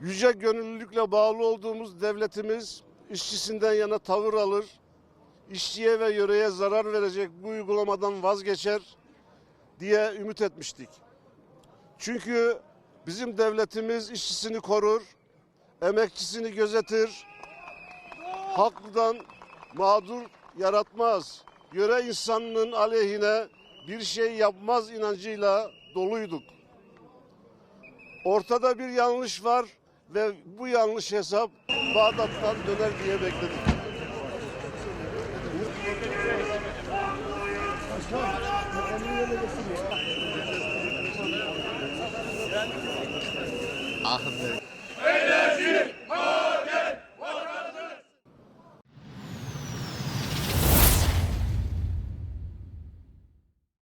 yüce gönüllülükle bağlı olduğumuz devletimiz işçisinden yana tavır alır, işçiye ve yöreye zarar verecek bu uygulamadan vazgeçer diye ümit etmiştik. Çünkü bizim devletimiz işçisini korur, emekçisini gözetir, haklıdan mağdur yaratmaz. Yöre insanının aleyhine bir şey yapmaz inancıyla doluyduk. Ortada bir yanlış var ve bu yanlış hesap Bağdat'tan döner diye bekledik. Ahmet.